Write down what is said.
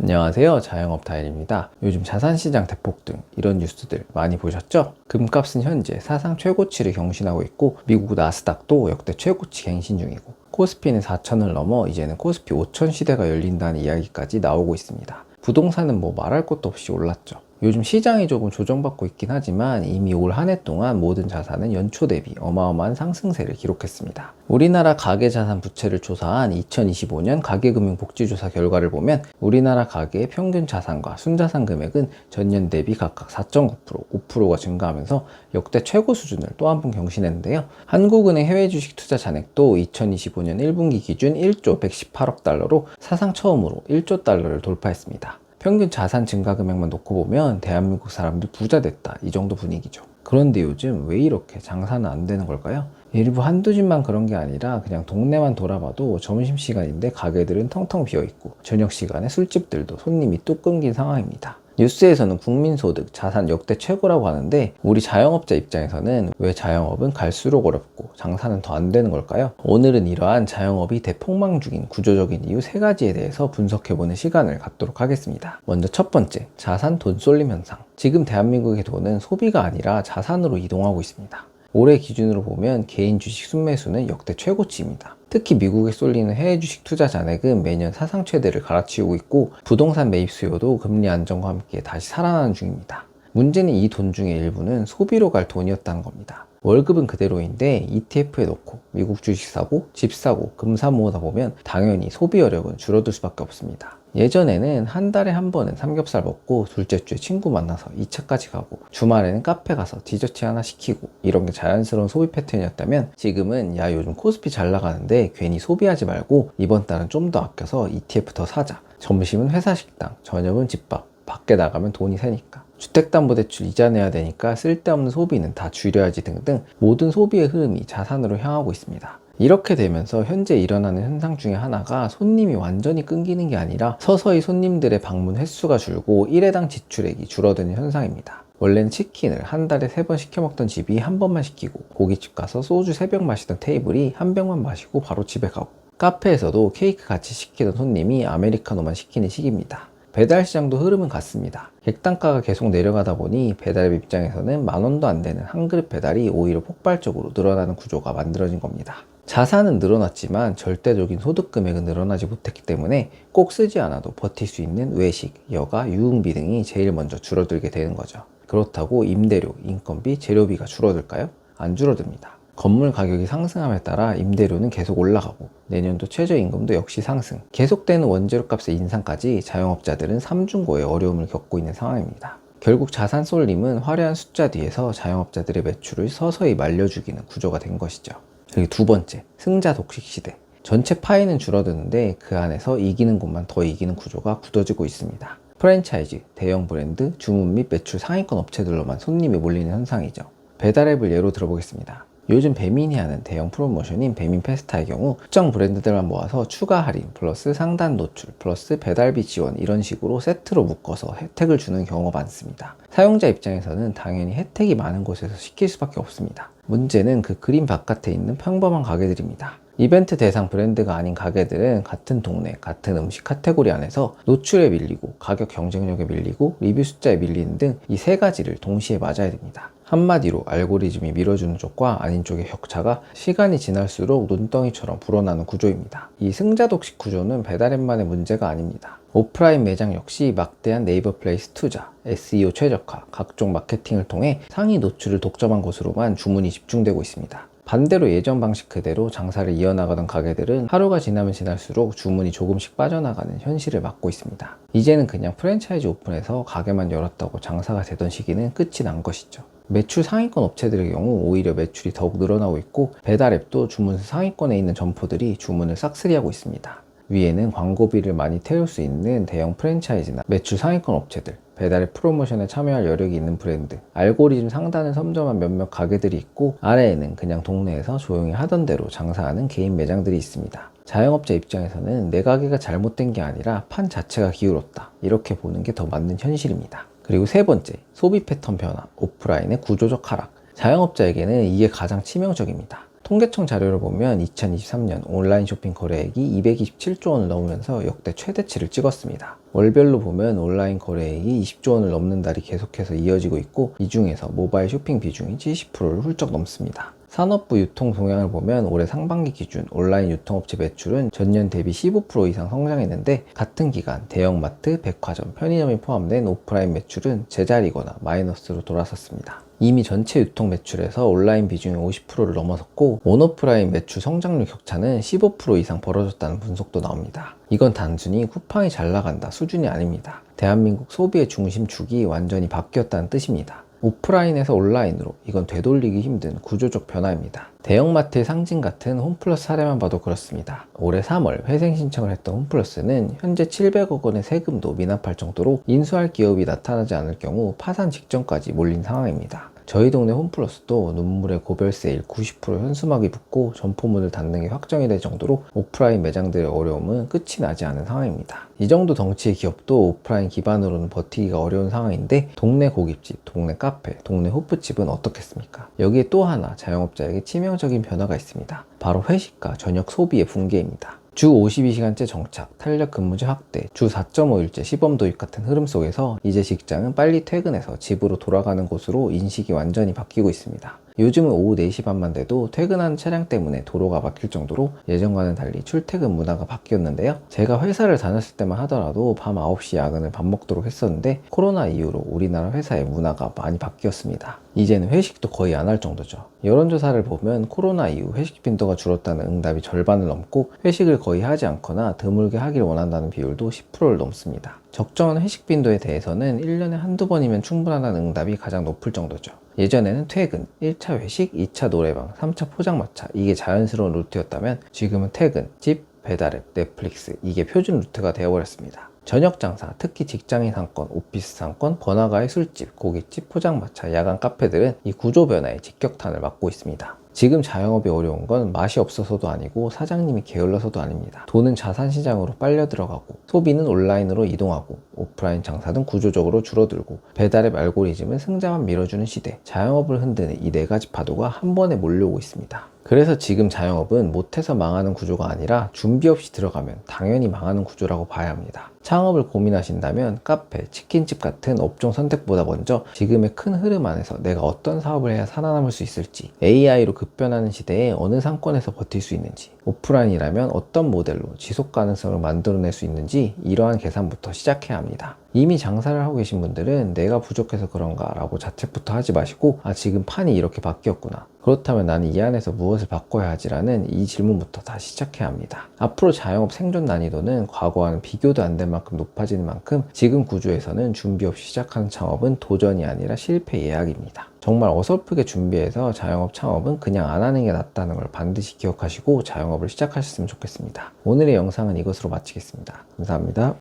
안녕하세요. 자영업 다일입니다. 요즘 자산시장 대폭등 이런 뉴스들 많이 보셨죠? 금값은 현재 사상 최고치를 경신하고 있고 미국 나스닥도 역대 최고치 갱신 중이고 코스피는 4천을 넘어 이제는 코스피 5천 시대가 열린다는 이야기까지 나오고 있습니다. 부동산은 뭐 말할 것도 없이 올랐죠. 요즘 시장이 조금 조정받고 있긴 하지만 이미 올 한 해 동안 모든 자산은 연초 대비 어마어마한 상승세를 기록했습니다. 우리나라 가계자산 부채를 조사한 2025년 가계금융복지조사 결과를 보면 우리나라 가계의 평균 자산과 순자산 금액은 전년 대비 각각 4.9%, 5%가 증가하면서 역대 최고 수준을 또 한 번 경신했는데요. 한국은행 해외 주식 투자 잔액도 2025년 1분기 기준 1조 118억 달러로 사상 처음으로 1조 달러를 돌파했습니다. 평균 자산 증가 금액만 놓고 보면 대한민국 사람들 부자 됐다 이 정도 분위기죠. 그런데 요즘 왜 이렇게 장사는 안 되는 걸까요? 일부 한두 집만 그런 게 아니라 그냥 동네만 돌아봐도 점심시간인데 가게들은 텅텅 비어있고 저녁시간에 술집들도 손님이 뚝 끊긴 상황입니다. 뉴스에서는 국민소득, 자산 역대 최고라고 하는데 우리 자영업자 입장에서는 왜 자영업은 갈수록 어렵고 장사는 더 안 되는 걸까요? 오늘은 이러한 자영업이 대폭망 중인 구조적인 이유 세 가지에 대해서 분석해보는 시간을 갖도록 하겠습니다. 먼저 첫 번째, 자산 돈 쏠림 현상. 지금 대한민국의 돈은 소비가 아니라 자산으로 이동하고 있습니다. 올해 기준으로 보면 개인 주식 순매수는 역대 최고치입니다. 특히 미국에 쏠리는 해외 주식 투자 잔액은 매년 사상 최대를 갈아치우고 있고 부동산 매입 수요도 금리 안정과 함께 다시 살아나는 중입니다. 문제는 이 돈 중에 일부는 소비로 갈 돈이었다는 겁니다. 월급은 그대로인데 ETF에 넣고 미국 주식 사고, 집 사고, 금사 모으다 보면 당연히 소비 여력은 줄어들 수밖에 없습니다. 예전에는 한 달에 한 번은 삼겹살 먹고 둘째 주에 친구 만나서 2차까지 가고 주말에는 카페 가서 디저트 하나 시키고 이런 게 자연스러운 소비 패턴이었다면 지금은 야 요즘 코스피 잘 나가는데 괜히 소비하지 말고 이번 달은 좀 더 아껴서 ETF 더 사자 점심은 회사 식당 저녁은 집밥 밖에 나가면 돈이 새니까 주택담보대출 이자 내야 되니까 쓸데없는 소비는 다 줄여야지 등등 모든 소비의 흐름이 자산으로 향하고 있습니다. 이렇게 되면서 현재 일어나는 현상 중에 하나가 손님이 완전히 끊기는 게 아니라 서서히 손님들의 방문 횟수가 줄고 1회당 지출액이 줄어드는 현상입니다. 원래는 치킨을 한 달에 세 번 시켜 먹던 집이 한 번만 시키고 고깃집 가서 소주 세 병 마시던 테이블이 한 병만 마시고 바로 집에 가고 카페에서도 케이크 같이 시키던 손님이 아메리카노만 시키는 시기입니다. 배달 시장도 흐름은 같습니다. 객단가가 계속 내려가다 보니 배달앱 입장에서는 만 원도 안 되는 한 그릇 배달이 오히려 폭발적으로 늘어나는 구조가 만들어진 겁니다. 자산은 늘어났지만 절대적인 소득 금액은 늘어나지 못했기 때문에 꼭 쓰지 않아도 버틸 수 있는 외식, 여가, 유흥비 등이 제일 먼저 줄어들게 되는 거죠. 그렇다고 임대료, 인건비, 재료비가 줄어들까요? 안 줄어듭니다. 건물 가격이 상승함에 따라 임대료는 계속 올라가고 내년도 최저임금도 역시 상승. 계속되는 원재료 값의 인상까지 자영업자들은 삼중고의 어려움을 겪고 있는 상황입니다. 결국 자산 쏠림은 화려한 숫자 뒤에서 자영업자들의 매출을 서서히 말려죽이는 구조가 된 것이죠. 그리고 두 번째 승자 독식 시대. 전체 파이는 줄어드는데 그 안에서 이기는 곳만 더 이기는 구조가 굳어지고 있습니다. 프랜차이즈, 대형 브랜드, 주문 및 매출 상위권 업체들로만 손님이 몰리는 현상이죠. 배달앱을 예로 들어보겠습니다 요즘 배민이 하는 대형 프로모션인 배민 페스타의 경우 특정 브랜드들만 모아서 추가 할인 플러스 상단 노출 플러스 배달비 지원 이런 식으로 세트로 묶어서 혜택을 주는 경우가 많습니다. 사용자 입장에서는 당연히 혜택이 많은 곳에서 시킬 수밖에 없습니다. 문제는 그 그림 바깥에 있는 평범한 가게들입니다. 이벤트 대상 브랜드가 아닌 가게들은 같은 동네, 같은 음식 카테고리 안에서 노출에 밀리고 가격 경쟁력에 밀리고 리뷰 숫자에 밀리는 등 이 세 가지를 동시에 맞아야 됩니다. 한마디로 알고리즘이 밀어주는 쪽과 아닌 쪽의 격차가 시간이 지날수록 눈덩이처럼 불어나는 구조입니다. 이 승자독식 구조는 배달앱만의 문제가 아닙니다. 오프라인 매장 역시 막대한 네이버 플레이스 투자, SEO 최적화, 각종 마케팅을 통해 상위 노출을 독점한 곳으로만 주문이 집중되고 있습니다. 반대로 예전 방식 그대로 장사를 이어나가던 가게들은 하루가 지나면 지날수록 주문이 조금씩 빠져나가는 현실을 맞고 있습니다. 이제는 그냥 프랜차이즈 오픈해서 가게만 열었다고 장사가 되던 시기는 끝이 난 것이죠. 매출 상위권 업체들의 경우 오히려 매출이 더욱 늘어나고 있고 배달앱도 주문 상위권에 있는 점포들이 주문을 싹쓸이하고 있습니다. 위에는 광고비를 많이 태울 수 있는 대형 프랜차이즈나 매출 상위권 업체들, 배달의 프로모션에 참여할 여력이 있는 브랜드, 알고리즘 상단을 섬점한 몇몇 가게들이 있고 아래에는 그냥 동네에서 조용히 하던 대로 장사하는 개인 매장들이 있습니다. 자영업자 입장에서는 내 가게가 잘못된 게 아니라 판 자체가 기울었다. 이렇게 보는 게 더 맞는 현실입니다. 그리고 세 번째, 소비 패턴 변화, 오프라인의 구조적 하락. 자영업자에게는 이게 가장 치명적입니다. 통계청 자료를 보면 2023년 온라인 쇼핑 거래액이 227조 원을 넘으면서 역대 최대치를 찍었습니다. 월별로 보면 온라인 거래액이 20조 원을 넘는 달이 계속해서 이어지고 있고 이 중에서 모바일 쇼핑 비중이 70%를 훌쩍 넘습니다. 산업부 유통 동향을 보면 올해 상반기 기준 온라인 유통업체 매출은 전년 대비 15% 이상 성장했는데 같은 기간 대형마트, 백화점, 편의점이 포함된 오프라인 매출은 제자리거나 마이너스로 돌아섰습니다. 이미 전체 유통 매출에서 온라인 비중이 50%를 넘어섰고 온오프라인 매출 성장률 격차는 15% 이상 벌어졌다는 분석도 나옵니다. 이건 단순히 쿠팡이 잘 나간다 수준이 아닙니다. 대한민국 소비의 중심축이 완전히 바뀌었다는 뜻입니다. 오프라인에서 온라인으로 이건 되돌리기 힘든 구조적 변화입니다. 대형마트의 상징 같은 홈플러스 사례만 봐도 그렇습니다. 올해 3월 회생 신청을 했던 홈플러스는 현재 700억 원의 세금도 미납할 정도로 인수할 기업이 나타나지 않을 경우 파산 직전까지 몰린 상황입니다. 저희 동네 홈플러스도 눈물의 고별 세일 90% 현수막이 붙고 점포문을 닫는 게 확정이 될 정도로 오프라인 매장들의 어려움은 끝이 나지 않은 상황입니다. 이 정도 덩치의 기업도 오프라인 기반으로는 버티기가 어려운 상황인데 동네 고깃집, 동네 카페, 동네 호프집은 어떻겠습니까? 여기에 또 하나 자영업자에게 치명적인 변화가 있습니다. 바로 회식과 저녁 소비의 붕괴입니다. 주 52시간째 정착, 탄력 근무제 확대, 주 4.5일째 시범 도입 같은 흐름 속에서 이제 직장은 빨리 퇴근해서 집으로 돌아가는 곳으로 인식이 완전히 바뀌고 있습니다. 요즘은 오후 4시 반만 돼도 퇴근하는 차량 때문에 도로가 막힐 정도로 예전과는 달리 출퇴근 문화가 바뀌었는데요. 제가 회사를 다녔을 때만 하더라도 밤 9시 야근을 밥 먹도록 했었는데 코로나 이후로 우리나라 회사의 문화가 많이 바뀌었습니다. 이제는 회식도 거의 안 할 정도죠. 여론조사를 보면 코로나 이후 회식 빈도가 줄었다는 응답이 절반을 넘고 회식을 거의 하지 않거나 드물게 하길 원한다는 비율도 10%를 넘습니다. 적정한 회식 빈도에 대해서는 1년에 한두 번이면 충분하다는 응답이 가장 높을 정도죠. 예전에는 퇴근, 1차 회식, 2차 노래방, 3차 포장마차 이게 자연스러운 루트였다면 지금은 퇴근, 집, 배달앱, 넷플릭스 이게 표준 루트가 되어버렸습니다. 저녁 장사, 특히 직장인 상권, 오피스 상권, 번화가의 술집, 고깃집, 포장마차, 야간 카페들은 이 구조 변화에 직격탄을 맞고 있습니다. 지금 자영업이 어려운 건 맛이 없어서도 아니고 사장님이 게을러서도 아닙니다. 돈은 자산 시장으로 빨려 들어가고 소비는 온라인으로 이동하고 오프라인 장사는 구조적으로 줄어들고 배달앱 알고리즘은 승자만 밀어주는 시대 자영업을 흔드는 이 네 가지 파도가 한 번에 몰려오고 있습니다. 그래서 지금 자영업은 못해서 망하는 구조가 아니라 준비 없이 들어가면 당연히 망하는 구조라고 봐야 합니다. 창업을 고민하신다면 카페, 치킨집 같은 업종 선택보다 먼저 지금의 큰 흐름 안에서 내가 어떤 사업을 해야 살아남을 수 있을지, AI로 급변하는 시대에 어느 상권에서 버틸 수 있는지, 오프라인이라면 어떤 모델로 지속 가능성을 만들어낼 수 있는지 이러한 계산부터 시작해야 합니다. 이미 장사를 하고 계신 분들은 내가 부족해서 그런가 라고 자책부터 하지 마시고 아 지금 판이 이렇게 바뀌었구나 그렇다면 나는 이 안에서 무엇을 바꿔야 하지라는 이 질문부터 다시 시작해야 합니다 앞으로 자영업 생존 난이도는 과거와는 비교도 안 될 만큼 높아지는 만큼 지금 구조에서는 준비 없이 시작하는 창업은 도전이 아니라 실패 예약입니다. 정말 어설프게 준비해서 자영업 창업은 그냥 안 하는 게 낫다는 걸 반드시 기억하시고 자영업을 시작하셨으면 좋겠습니다. 오늘의 영상은 이것으로 마치겠습니다. 감사합니다